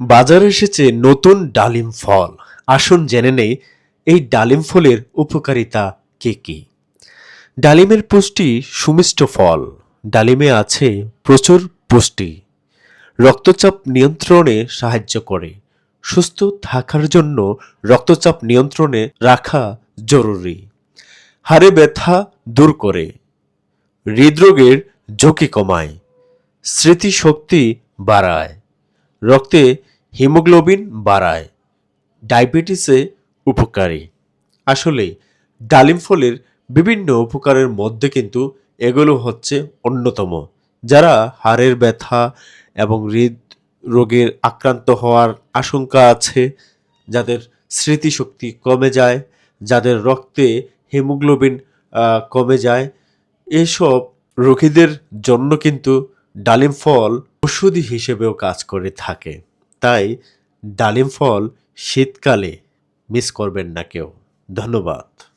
বাজারে এসেছে নতুন ডালিম ফল। আসুন জেনে নেই, এই ডালিম ফলের উপকারিতা কি কি? ডালিমের পুষ্টি সুমিষ্ট ফল। ডালিমে আছে প্রচুর পুষ্টি। রক্তচাপ নিয়ন্ত্রণে সাহায্য করে। সুস্থ থাকার জন্য রক্তচাপ নিয়ন্ত্রণে রাখা জরুরি। হাড়ে ব্যথা দূর করে। হৃদরোগের ঝুঁকি কমায়। স্মৃতিশক্তি বাড়ায়। রক্তে হিমোগ্লোবিন বাড়ায়, ডায়াবেটিসে উপকারী। আসলে ডালিম ফলের বিভিন্ন উপকারের মধ্যে কিন্তু এগুলো হচ্ছে অন্যতম। যারা হাড়ের ব্যথা এবং হৃদ রোগের আক্রান্ত হওয়ার আশঙ্কা আছে, যাদের স্মৃতিশক্তি কমে যায়, যাদের রক্তে হিমোগ্লোবিন কমে যায়, এসব রোগীদের জন্য কিন্তু ডালিম ফল ওষুধি হিসেবেও কাজ করে থাকে। তাই ডালিম ফল শীতকালে মিস করবেন না কেউ। ধন্যবাদ।